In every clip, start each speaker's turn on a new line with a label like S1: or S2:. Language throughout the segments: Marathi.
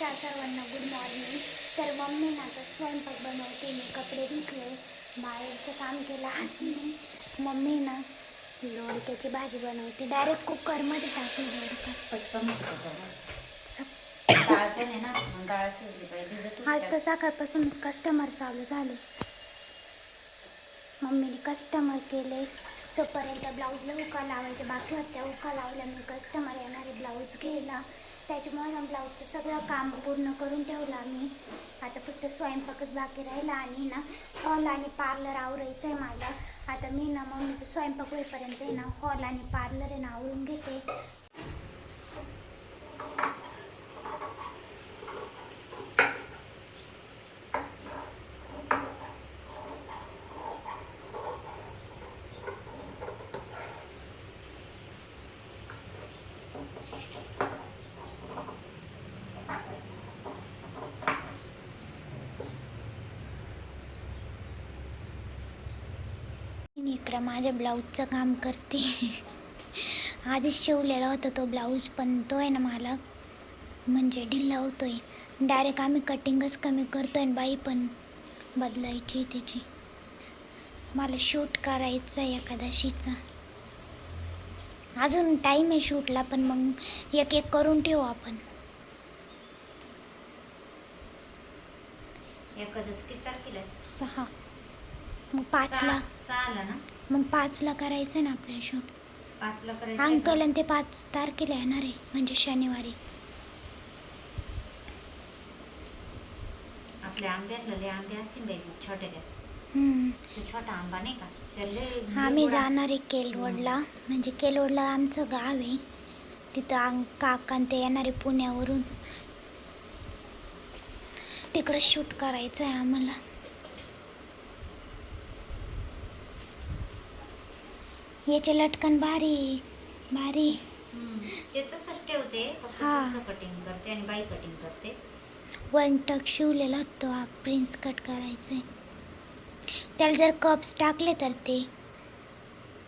S1: नमस्कार सर्वांना गुड मॉर्निंग तर मम्मी ना आता स्वयंपाक बनवते मी कपडे धुतले बाहेरचं काम केलं आज मी मम्मी ना लोडक्याची भाजी बनवते. डायरेक्ट कुकरमध्ये टाकली आज तर सकाळपासूनच कस्टमर चालू झाले. मम्मीने कस्टमर केले. तोपर्यंत ब्लाऊजला उका लावायचे बाकी होत्या उका लावल्या मी कस्टमर येणारे ब्लाऊज घेला त्याच्यामुळे ना ब्लाऊजचं सगळं काम पूर्ण करून ठेवलं आम्ही. आता फक्त स्वयंपाकच बाकी राहिला आणि ना हॉल आणि पार्लर आवरायचं आहे मला. आता मी ना मम्मीचं स्वयंपाक होईपर्यंत आहे ना हॉल आणि पार्लर आहे ना आवरून घेते मी इकडं माझ्या ब्लाऊजचं काम करते. आधीच शिवलेला होता तो ब्लाऊज पण तो आहे ना मला म्हणजे ढिल्ला होतोय. डायरेक्ट आम्ही कटिंगच कमी करतोय आणि बाई पण बदलायची त्याची. मला शूट करायचं आहे एकादशीचा. अजून टाईम आहे शूटला पण मग एक एक करून ठेवू आपण.
S2: एखादंच किती तारखेला आहे?
S1: सहा. मग पाचला.
S2: सहा सहाला ना?
S1: मग पाचला करायचं ना आपल्या शूट
S2: पाचला करायचं आहे
S1: अंकल
S2: का?
S1: आणि ते पाच तारखेला येणार आहे म्हणजे शनिवारी.
S2: आपल्या आंब्यातलं लय आंबे असतील बाई छोटे त्या
S1: हम्म.
S2: तो छोटा आंबा नाही का? लय
S1: आम्ही
S2: गोड-
S1: जाणार आहे केलवडला. म्हणजे केलवडला आमचं गाव आहे. तिथं अंग काका आणि ते येणार आहे पुण्यावरून. तिकडं शूट करायचं आहे आम्हाला. याचे लटकन भारी भारी
S2: हम्म. ते तसंच ठेवते फक्त
S1: हा.
S2: कटिंग करते आणि बाई कटिंग करते
S1: वन टक शिवलेला होतो हा प्रिन्स कट करायचं आहे त्याला जर कप्स टाकले तर ते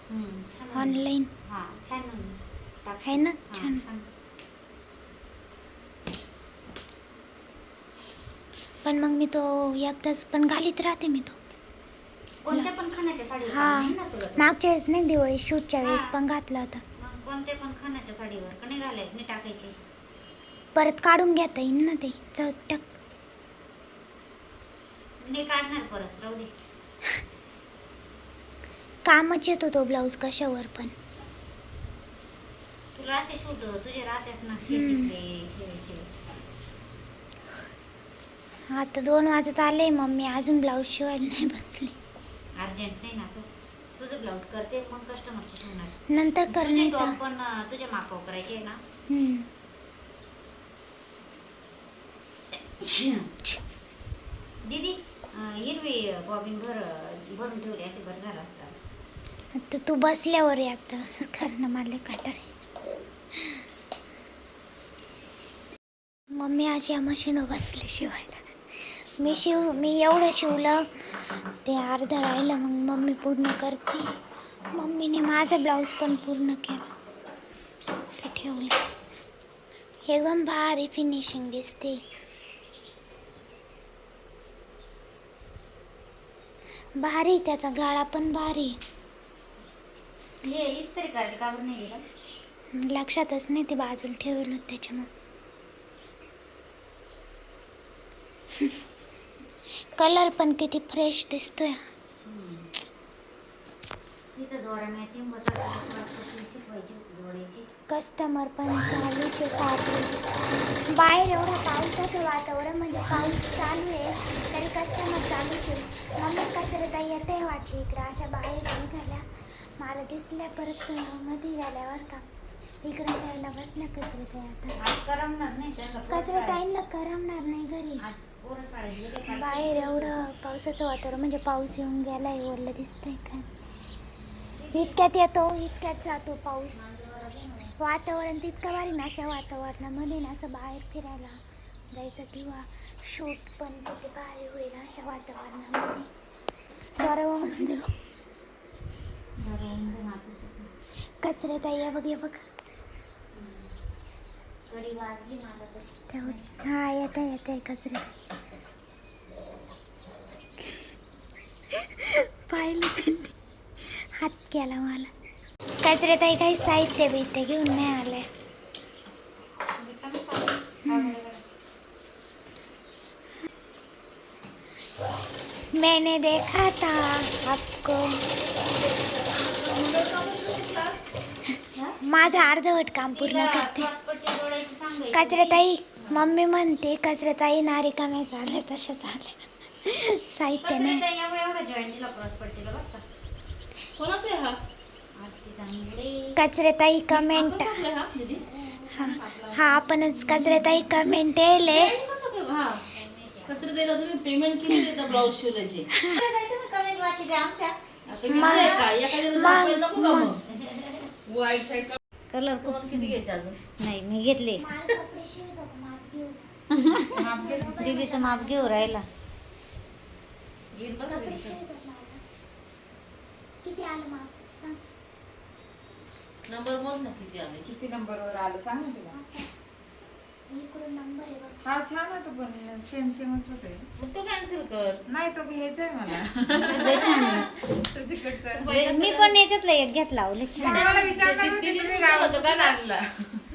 S2: हम्म, छान होईल.
S1: ऑनलाईन
S2: हा छान होईल. टाक.
S1: आहे ना?
S2: हा,
S1: छान. पण मग मी तो एकदाच पण घालीत राहते मी तो
S2: कोणत्या पण खाण्याच्या साडीवर
S1: हा.
S2: नाही ना तुला तो?
S1: मागच्या वेळेस नाही दिवाळी शूटच्या वेळेस. पण घातला होता.
S2: मग कोणत्या पण खाण्याच्या साडीवर का नाही घालायची नाही टाकायची?
S1: परत काढून घेता येईल ना ते चटक
S2: नाही काढणार परत राहू दे.
S1: कामच येतो तो ब्लाऊज कशावर पण.
S2: तुला असे शूट तुझे ना शेतीतले.
S1: आता दोन वाजत आले मम्मी अजून ब्लाऊज शिवायला नाही बसली.
S2: अर्जंट नाही ना तू. तुझं ब्लाऊज करते कस्टमरची शिवणार
S1: नंतर
S2: तुझे
S1: करणे
S2: टॉप पण अं, तुझ्या मापावर करायचे ना. दीदी हिरवी बॉबिन भर भरून ठेवली असे बरं झालं असतं.
S1: आता तू बसल्यावर एकदा असं करणं मला काटाळे मम्मी आज या मशीनवर बसले शिवायला मी शिव मी एवढं शिवलं. ते अर्धं राहिलं मग मम्मी पूर्ण करते. मम्मीने माझा ब्लाऊज पण पूर्ण केला. ते ठेवलं. एकदम भारी फिनिशिंग दिसते. भारी त्याचा गाळा पण भारी.
S2: हे
S1: लक्षातच नाही ते बाजूला ठेवलं त्याच्यामुळे. कलर पण किती फ्रेश दिसतोय. कस्टमर पण चालूच आहे बाहेर एवढं पावसाचं वातावरण म्हणजे पाऊस चालू आहे तरी कस्टमर चालूच आहे. मम्मी कचरे येत आहे वाटते इकडं. अशा बाहेर निघाल्या. मला दिसल्या परत मध्ये गेल्यावर का. इकडं जायला बसल्या कचरे ताई आता.
S2: आज करमणार नाही त्यांना पोरं
S1: कचरे
S2: शाळेत-
S1: करमणार नाही घरी.
S2: आज पोरं शाळेत गेले का?
S1: बाहेर एवढं पावसाचं वातावरण म्हणजे पाऊस येऊन गेलाय ओरलं दिसतंय काय? इतक्यात येतो इतक्यात जातो पाऊस. वातावरण तितकं भारी ना अशा वातावरणामध्ये ना असं बाहेर फिरायला जायचं किंवा शूट पण किती भारी होईल अशा वातावरणामध्ये. बरोबर म्हणते
S2: बरं, इंधन आता सुटलं.
S1: कचरे ताई बघ हे बघ
S2: कडी वाजली मला तर
S1: तेव्हा हा येत आहे येत आहे कचरे पाहिलं त्यांनी हात केला मला कचरे ताई काही साहित्य बिहित्य घेऊन नाही आलंय मैंने देखा था आपको. माझं अर्धवट काम पूर्ण करते. कचऱ्याताई मम्मी म्हणते कचऱ्याताई नारी कमी झाले तसे झाले. साहित्य नाही
S2: कचऱ्यात एवढा एवढा जॉईन दिला क्रॉसपट्टीला बघ का?
S3: कोणाचा आहे हा?
S2: आरती चांगली
S1: कचऱ्याताई कमेंट
S3: हा
S1: हा आपणच कचऱ्याताई कमेंट येले
S3: पेमेंट कसं काय कचरा द्यायला तुम्ही पेमेंट किती देता ब्लाऊज शिवल्याचे?
S2: कमेंट आमच्या.
S1: मग-
S3: मग.
S2: कलर खूप
S3: तुम्हाला किती घ्यायचे अजून?
S2: नाही मी घेतले. दीदीचं माप घेऊ राहिला.
S3: घेईन बघा दीदी.
S1: किती आलं मग सांग.
S3: नंबर मोज ना किती आले?
S4: किती नंबरवर आलं? सांग ना तुला.
S1: इकडून नंबर आहे बघ
S4: हा छान होतं पण सेम सेमच होते
S3: मग तो कॅन्सल कर.
S4: नाही तो घ्यायचा आहे मला.
S2: लय छान आहे.
S4: तो तिकडचा.
S2: लय- मी पण याच्यातला एक घेतला हो, लय छान आहे.
S4: मला विचारणार होते तुम्ही आणला?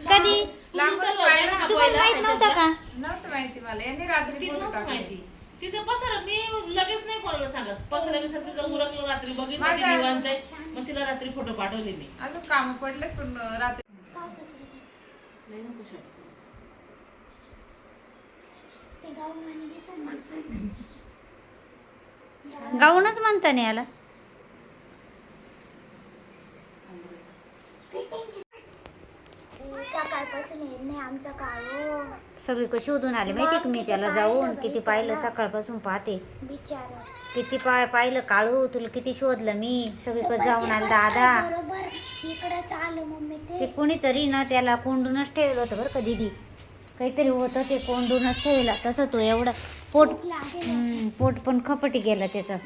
S2: कधी?
S4: लांबच
S3: विसरलं
S4: पाहिलं
S3: होतं. ना
S2: तुम्हाला माहीत नव्हता का?
S4: नव्हतं माहिती मला. यांनी रात्री
S3: ती
S4: फोटो
S3: नव्हतं
S4: टाकले.
S3: माहिती. तिचं पसारा मी लगेच नाही कोणाला सांगत. पसारा तिचं उरकलं रात्री. बघितलं ती
S4: माझा-
S3: निवांत आहे. मग तिला रात्री फोटो पाठवले मी.
S4: अजून काम पडले पण रात्री
S3: लय नको शोध.
S1: ते गाऊन आणि दिसन
S2: गाऊनच म्हणता नाही याला. सगळीकडे शोधून आले माहिती का मी त्याला जाऊन? किती पाहिलं सकाळपासून पाहते. किती पाय पाहिलं काळू तुला किती शोधलं मी? सगळीकडे जाऊन आलं दादा. ते कोणीतरी ना त्याला कोंडूनच ठेवलं होतं बरं का दीदी. काहीतरी होतं ते कोंडूनच ठेवलं. तसं तो एवढा पोट पोट पण खपटी गेलं त्याचं.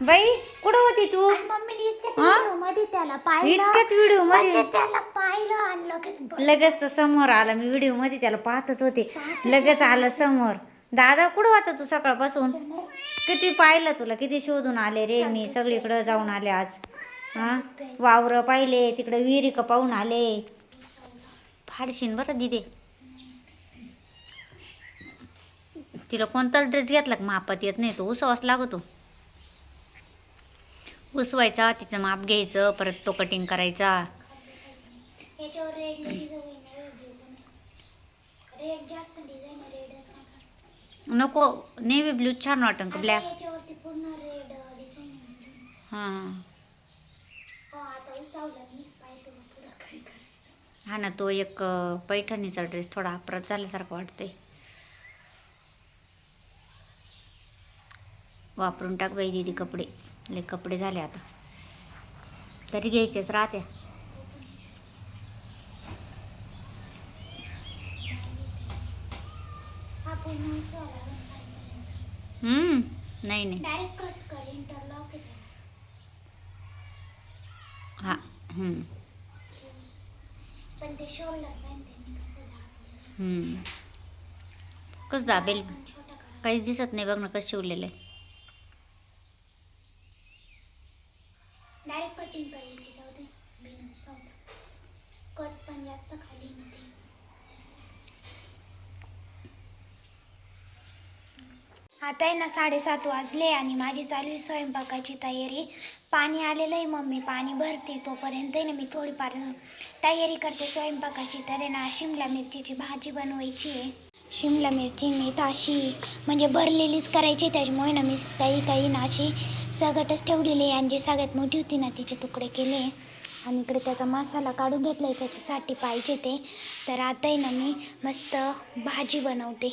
S1: बाई
S2: कुठं होती तू? हा?
S1: मध्ये त्याला
S2: इतक्यात व्हिडिओमध्ये?
S1: म्हणजे त्याला पाहिलं आणि लगेच.
S2: लगेच तो समोर आला. मी व्हिडिओमध्ये त्याला पाहतच होते. लगेच आलं समोर. दादा कुठं होता तू सकाळपासून? किती पाहिलं तुला? किती शोधून आले रे मी? सगळीकडे जाऊन आले आज. हा? वावर पाहिले तिकडे विहिरी पाहून आले? फाडशीन बरं दिदे. तिला कोणता ड्रेस घेतला का? मापात येत नाही. तो उसवास लागतो. उसवायचा तिचं माप घ्यायचं परत तो कटिंग करायचा.
S1: नका.
S2: नेव्ही ब्लू छान वाटन का? ब्लॅक हां.
S1: हो
S2: हा ना तो एक पैठणीचा ड्रेस थोडा अपराध झाल्यासारखं वाटतंय. वापरून टाक बाई दीदी कपडे. लय कपडे झाले आता. तरी घ्यायचेच राहत्या. हम्म, नाही नाही. हा हम्म,
S1: दाबलं.
S2: हम्म. कसं काहीच दिसत नाही बघ ना कसं शिवलेलं आहे.
S1: डायरेक्ट कटिंग करायची जाऊ दे. बिन कट पण जास्त खाली मध्ये. आता आहे ना साडेसात वाजले आणि माझी चालू आहे स्वयंपाकाची तयारी. पाणी आलेलं आहे मम्मी पाणी भरते तोपर्यंत आहे ना मी थोडीफार तयारी करते स्वयंपाकाची. तर आहे ना शिमला मिरचीची भाजी बनवायची आहे. शिमला मिरची मी ताशी अशी म्हणजे भरलेलीच करायची त्याच्यामुळे ना मी काही काही ना अशी सगटच ठेवलेली आहे. आणि जी सगळ्यात मोठी होती ना तिचे तुकडे केले. आणि इकडे त्याचा मसाला काढून घेतला आहे त्याच्यासाठी पाहिजे ते. तर आता आहे ना मी मस्त भाजी बनवते.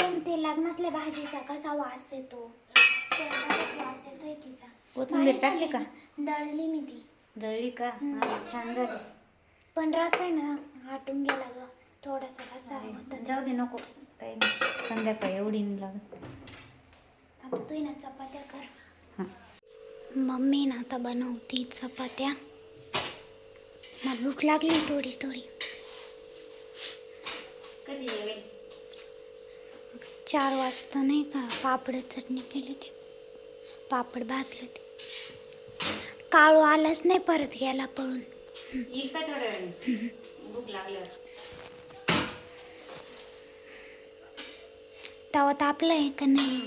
S1: सेम ते लग्नातल्या भाजीचा कसा वास येतो? सेम तसाच वास येतोय तिचा.
S2: कोथिंबीर
S1: भारी
S2: टाकली का?
S1: दळली मी ती.
S2: दळली का? हा, छान झाली.
S1: पण रस आहे ना हाटून गेला ग. थोडासा रसा होता
S2: जाऊ दे नको. काही नाही. संध्याकाळी एवढी नाही लागत.
S1: आता तू ना चपात्या कर.
S2: हां.
S1: मम्मी ना आता बनवती चपात्या. मला भूक लागली थोडी थोडी.
S2: कधी
S1: चार वाजता नाही का पापड चटणी केली ते पापड भाजले ते काळू आलाच नाही परत गेला पळून. तवा तापलाय का नाही?